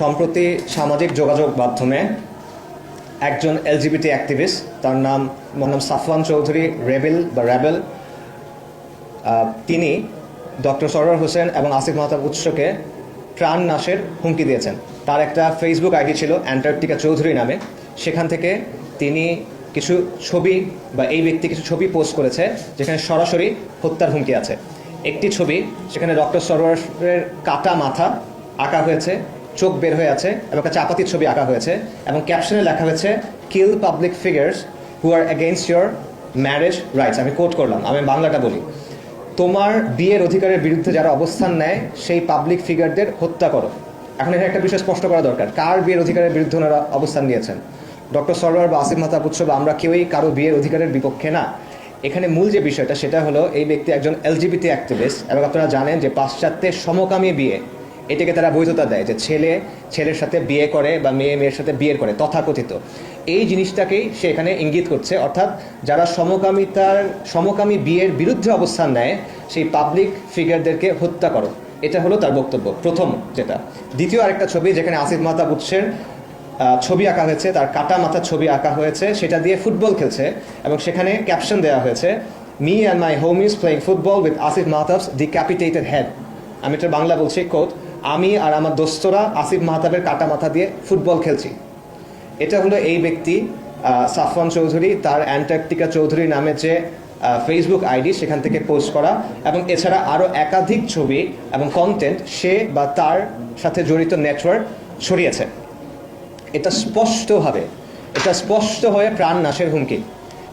সম্প্রতি সামাজিক যোগাযোগ মাধ্যমে একজন এলজিবিটি অ্যাক্টিভিস্ট, তার নাম মোহাম্মদ সাফওয়ান চৌধুরী, রেবেল বা র্যাবেল তিনি ডক্টর সরোয়ার হোসেন এবং আসিফ মাহতাব উৎসকে প্রাণ নাশের হুমকি দিয়েছেন। তার একটা ফেসবুক আইডি ছিল অ্যান্টার্কটিকা চৌধুরী নামে। সেখান থেকে তিনি কিছু ছবি বা এই ব্যক্তি কিছু ছবি পোস্ট করেছে, যেখানে সরাসরি হত্যার হুমকি আছে। একটি ছবি, সেখানে ডক্টর সরোয়ারের কাটা মাথা আঁকা হয়েছে। চোখ বের হয়ে আছে এবং একটা চাপাতির ছবি আঁকা হয়েছে এবং ক্যাপশনে লেখা হয়েছে kill public figures who are against your marriage rights আমি কোট করলাম, আমি বাংলাটা বলি। তোমার বিয়ের অধিকারের বিরুদ্ধে যারা অবস্থান নেয়, সেই পাবলিক ফিগারদের হত্যা করো। এখন এখানে একটা বিষয় স্পষ্ট করা দরকার, কার বিয়ের অধিকারের বিরুদ্ধে ওনারা অবস্থান নিয়েছেন? ডক্টর সরোয়ার বা আসিফ মাহতাব বা আমরা কেউই কারও বিয়ের অধিকারের বিপক্ষে না। এখানে মূল যে বিষয়টা, সেটা হলো এই ব্যক্তি একজন এলজিবিটি অ্যাক্টিভিস্ট এবং আপনারা জানেন যে পাশ্চাত্যের সমকামী বিয়ে এটাকে তারা বৈধতা দেয় যে ছেলে, ছেলের সাথে বিয়ে করে বা মেয়ে, মেয়ের সাথে বিয়ে করে, তথাকথিত। এই জিনিসটাকেই সে এখানে ইঙ্গিত করছে। অর্থাৎ যারা সমকামিতার, সমকামী বিয়ের বিরুদ্ধে অবস্থান নেয়, সেই পাবলিক ফিগারদেরকে হত্যা করো। এটা হলো তার বক্তব্য, প্রথম যেটা। দ্বিতীয় আরেকটা ছবি যেখানে আসিফ মাহতাব উৎসের ছবি আঁকা হয়েছে, তার কাটা মাথার ছবি আঁকা হয়েছে, সেটা দিয়ে ফুটবল খেলছে এবং সেখানে ক্যাপশন দেওয়া হয়েছে me and my home is playing football with Asif Mahtab's decapitated head আমি এটা বাংলা বলছি কোট আমি আর আমার দোস্তরা আসিফ মাহতাবের কাটা মাথা দিয়ে ফুটবল খেলছি। এটা হলো এই ব্যক্তি সাফওয়ান চৌধুরী। তার অ্যান্টার্কটিকা চৌধুরী নামে যে ফেসবুক আইডি, সেখান থেকে পোস্ট করা। এবং এছাড়া আরও একাধিক ছবি এবং কন্টেন্ট সে বা তার সাথে জড়িত নেটওয়ার্ক ছড়িয়েছে। এটা স্পষ্টভাবে, এটা স্পষ্ট হয়ে প্রাণ নাশের হুমকি।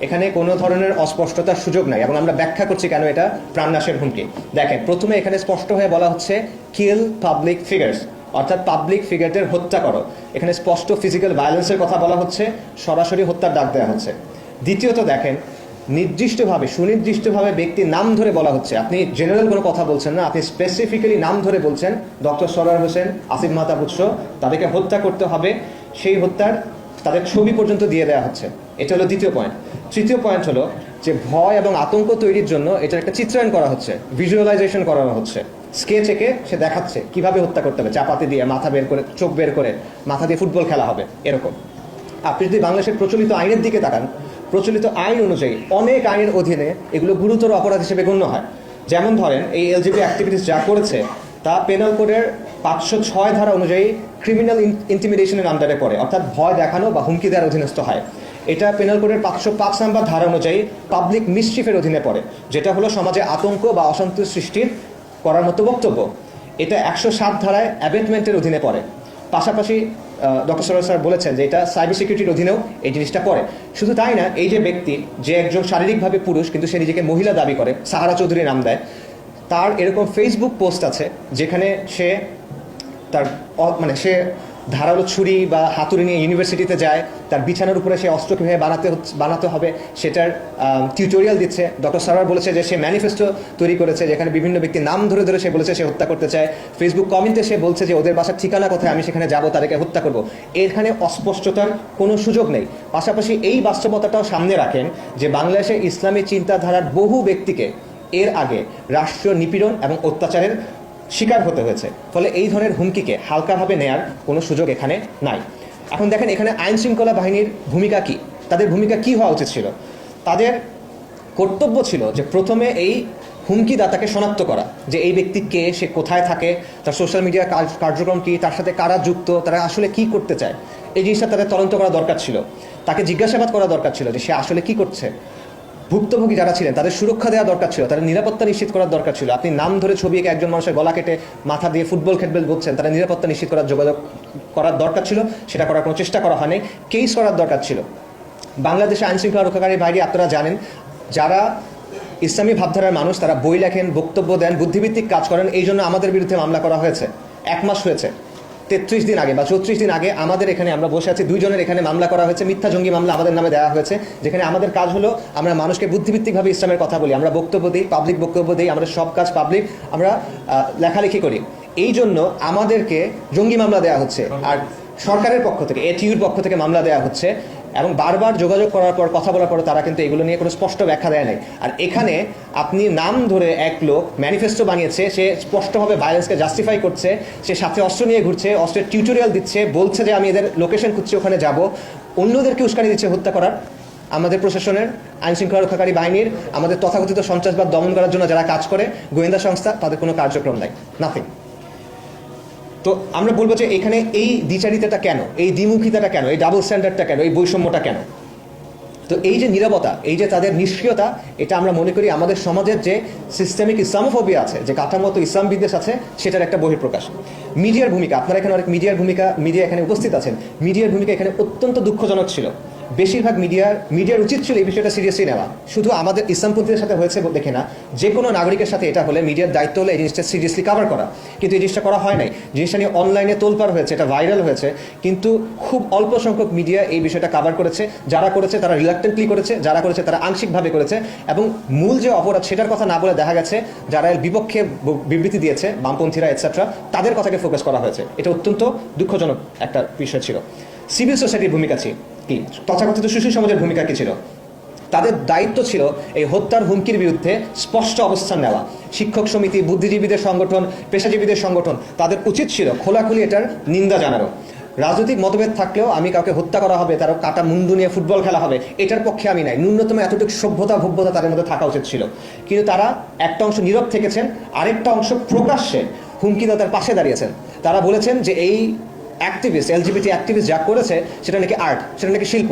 এখানে কোনো ধরনের অস্পষ্টতার সুযোগ নাই এবং আমরা ব্যাখ্যা করছি কেন এটা প্রাণনাশের হুমকি। দেখেন, প্রথমে এখানে স্পষ্ট হয়ে বলা হচ্ছে কিল পাবলিক ফিগার্স অর্থাৎ পাবলিক ফিগারদের হত্যা করো। এখানে স্পষ্ট ফিজিক্যাল ভায়োলেন্সের কথা বলা হচ্ছে, সরাসরি হত্যার ডাক দেওয়া হচ্ছে। দ্বিতীয়ত দেখেন, নির্দিষ্টভাবে, সুনির্দিষ্টভাবে ব্যক্তির নাম ধরে বলা হচ্ছে। আপনি জেনারেল কোনো কথা বলছেন না, আপনি স্পেসিফিক্যালি নাম ধরে বলছেন ডক্টর সরার হোসেন, আসিফ মাহতাব উৎস তাদেরকে হত্যা করতে হবে। সেই হত্যার তাদের ছবি পর্যন্ত দিয়ে দেওয়া হচ্ছে। এটা হলো দ্বিতীয় পয়েন্ট তৃতীয় পয়েন্ট হলো যে ভয় এবং আতঙ্ক তৈরির জন্য এটার একটা চিত্রায়ন করা হচ্ছে ভিজুয়ালাইজেশন করানো হচ্ছে। স্কেচ এঁকে সে দেখাচ্ছে কীভাবে হত্যা করতে হবে, চাপাতি দিয়ে মাথা বের করে, চোখ বের করে মাথা দিয়ে ফুটবল খেলা হবে, এরকম। আপনি যদি বাংলাদেশের প্রচলিত আইনের দিকে তাকান, প্রচলিত আইন অনুযায়ী অনেক আইনের অধীনে এগুলো গুরুতর অপরাধ হিসেবে গণ্য হয়। যেমন ধরেন, এই এলজিবি অ্যাক্টিভিটিস যা করেছে, তা পেনাল কোডের পাঁচশো ছয় ধারা অনুযায়ী ক্রিমিনাল ইন্টিমিডেশনের আন্ডারে পড়ে। অর্থাৎ ভয় দেখানো বা হুমকি দেওয়ার অধীনস্থ হয়। এটা পেনাল কোডের পাঁচশো পাঁচ নাম্বার ধারা অনুযায়ী পাবলিক মিসচিফের অধীনে পড়ে, যেটা হলো সমাজে আতঙ্ক বা অশান্তি সৃষ্টির করার মতো বক্তব্য। এটা একশো সাত ধারায় অ্যাবেটমেন্টের অধীনে পড়ে। পাশাপাশি ডক্টর সরোজ স্যার বলেছেন যে এটা সাইবার সিকিউরিটির অধীনেও এই জিনিসটা পড়ে। শুধু তাই না, এই যে ব্যক্তি, যে একজন শারীরিকভাবে পুরুষ, কিন্তু সে নিজেকে মহিলা দাবি করে, সাহারা চৌধুরী নাম দেয়, তার এরকম ফেসবুক পোস্ট আছে, যেখানে সে তার মানে সে ধারালো ছুরি বা হাতুড়ি নিয়ে ইউনিভার্সিটিতে যায়, তার বিছানার উপরে সে অস্ত্র কীভাবে বানাতে বানাতে হবে, সেটার টিউটোরিয়াল দিচ্ছে। ডক্টর সারার বলেছে যে, সে ম্যানিফেস্টো তৈরি করেছে, যেখানে বিভিন্ন ব্যক্তির নাম ধরে ধরে সে বলেছে সে হত্যা করতে চায়। ফেসবুক কমেন্টে সে বলছে যে, ওদের বাসার ঠিকানা কোথায়? আমি সেখানে যাব, তাদেরকে হত্যা করব। এখানে অস্পষ্টতার কোনো সুযোগ নেই। পাশাপাশি এই বাস্তবতাটাও সামনে রাখেন যে, বাংলাদেশে ইসলামী চিন্তাধারার বহু ব্যক্তিকে এর আগে রাষ্ট্রীয় নিপীড়ন এবং অত্যাচারের শিকার হতে হয়েছে। ফলে এই ধরনের হুমকিকে হালকাভাবে নেয়ার কোনো সুযোগ এখানে নাই। এখন দেখেন এখানে আইন শৃঙ্খলা বাহিনীর ভূমিকা কি? তাদের ভূমিকা কি হওয়া উচিত ছিল? তাদের কর্তব্য ছিল যে প্রথমে এই হুমকিদাতাকে শনাক্ত করা, যে এই ব্যক্তি কে, সে কোথায় থাকে, তার সোশ্যাল মিডিয়া কার্যক্রম কি, তার সাথে কারা যুক্ত, তারা আসলে কি করতে চায়, এই জিনিসটা তাদের তদন্ত করা দরকার ছিল। তাকে জিজ্ঞাসাবাদ করা দরকার ছিল যে সে আসলে কি করছে। ভুক্তভোগী যারা ছিলেন, তাদের সুরক্ষা দেওয়া দরকার ছিল, তাদের নিরাপত্তা নিশ্চিত করার দরকার ছিল। আপনি নাম ধরে ছবি এঁকে একজন মানুষের গলা কেটে মাথা দিয়ে ফুটবল খেলবেল বলছেন, তারা নিরাপত্তা নিশ্চিত করার যোগাযোগ করার দরকার ছিল, সেটা করার কোনো চেষ্টা করা হয়নি, কেস করার দরকার ছিল। বাংলাদেশে আইন শৃঙ্খলা রক্ষাকারী বাইরে আপনারা জানেন, যারা ইসলামী ভাবধারার মানুষ, তারা বই লেখেন, বক্তব্য দেন বুদ্ধিভিত্তিক কাজ করেন, এই জন্য আমাদের বিরুদ্ধে মামলা করা হয়েছে, এক মাস হয়েছে। তেত্রিশ দিন আগে বা চৌত্রিশ দিন আগে আমাদের এখানে আমরা বসে আছি, দুইজনের এখানে মামলা করা হয়েছে, মিথ্যা জঙ্গি মামলা আমাদের নামে দেওয়া হয়েছে, যেখানে আমাদের কাজ হলো আমরা মানুষকে বুদ্ধিভিত্তিকভাবে ইসলামের কথা বলি, আমরা বক্তব্য দিই পাবলিক বক্তব্য দিই, আমরা সব কাজ পাবলিক আমরা লেখালেখি করি। এই জন্য আমাদেরকে জঙ্গি মামলা দেওয়া হচ্ছে, আর সরকারের পক্ষ থেকে এটিউর পক্ষ থেকে মামলা দেওয়া হচ্ছে। এবং বারবার যোগাযোগ করার পর, কথা বলার পর তারা কিন্তু এগুলো নিয়ে কোনো স্পষ্ট ব্যাখ্যা দেয় নাই। আর এখানে আপনি নাম ধরে এক লোক ম্যানিফেস্টো বানিয়েছে, সে স্পষ্টভাবে ভায়োলেন্সকে জাস্টিফাই করছে, সে সাথে অস্ত্র নিয়ে ঘুরছে, অস্ত্রের টিউটোরিয়াল দিচ্ছে, বলছে যে আমি এদের লোকেশন খুঁজছি, ওখানে যাব। অন্যদেরকে উস্কানি দিচ্ছে হত্যা করার। আমাদের প্রশাসনের আইন শৃঙ্খলা রক্ষাকারী বাহিনীর, আমাদের তথাকথিত সন্ত্রাসবাদ দমন করার জন্য যারা কাজ করে, গোয়েন্দা সংস্থা, তাদের কোনো কার্যক্রম নাই। নাথিং তো আমরা বলব যে এখানে এই দ্বিচারিতাটা কেন? এই দ্বিমুখিতাটা কেন? এই ডাবল স্ট্যান্ডার্ডটা কেন? এই বৈষম্যটা কেন? তো এই যে নিরাপত্তা এই যে তাদের নিষ্ক্রিয়তা, এটা আমরা মনে করি আমাদের সমাজের যে সিস্টেমিক ইসলামোফোবিয়া আছে, যে কাঠামত ইসলাম বিদ্বেষ আছে, সেটার একটা বহিঃপ্রকাশ। মিডিয়ার ভূমিকা, আপনারা এখানে অনেক মিডিয়ার ভূমিকা, মিডিয়া এখানে উপস্থিত আছেন। মিডিয়ার ভূমিকা এখানে অত্যন্ত দুঃখজনক ছিল। বেশিরভাগ মিডিয়ার মিডিয়ার উচিত ছিল এই বিষয়টা সিরিয়াসলি নেওয়া। শুধু আমাদের ইসলামপন্থীদের সাথে হয়েছে দেখে না যে কোনো নাগরিকের সাথে এটা হলে মিডিয়ার দায়িত্ব হলে এই জিনিসটা সিরিয়াসলি কভার করা। কিন্তু এই জিনিসটা করা হয় নাই। জিনিসটা নিয়ে অনলাইনে তোলপার হয়েছে, এটা ভাইরাল হয়েছে। কিন্তু খুব অল্প সংখ্যক মিডিয়া এই বিষয়টা কভার করেছে। যারা করেছে তারা রিলাক্টেন্টলি করেছে, যারা করেছে তারা আংশিকভাবে করেছে। এবং মূল যে অপরাধ সেটার কথা না বলে দেখা গেছে, যারা এর বিপক্ষে বিবৃতি দিয়েছে, বামপন্থীরা এটসেট্রা তাদের কথাকে ফোকাস করা হয়েছে। এটা অত্যন্ত দুঃখজনক একটা বিষয় ছিল। সিভিল সোসাইটির ভূমিকা ছিল কি তথাকথিত শিশু সমাজের ভূমিকা কি ছিল? তাদের দায়িত্ব ছিল এই হত্যার হুমকির বিরুদ্ধে স্পষ্ট অবস্থান নেওয়া। শিক্ষক সমিতি, বুদ্ধিজীবীদের সংগঠন, পেশাজীবীদের সংগঠন, তাদের উচিত ছিল খোলাখুলি এটার নিন্দা জানানো। রাজনৈতিক মতভেদ থাকলেও আমি কাউকে হত্যা করা হবে তারও কাটা মুন্ডু নিয়ে ফুটবল খেলা হবে, এটার পক্ষে আমি নাই। ন্যূনতম এতটুকু সভ্যতা ভব্যতা তাদের মধ্যে থাকা উচিত ছিল। কিন্তু তারা একটা অংশ নীরব থেকেছেন, আরেকটা অংশ প্রকাশ্যে হুমকিদাতার পাশে দাঁড়িয়েছেন। তারা বলেছেন যে এই অ্যাক্টিভিস্ট এলজিবিটি অ্যাক্টিভিস্ট যা করেছে সেটা নাকি আর্ট সেটা নাকি শিল্প।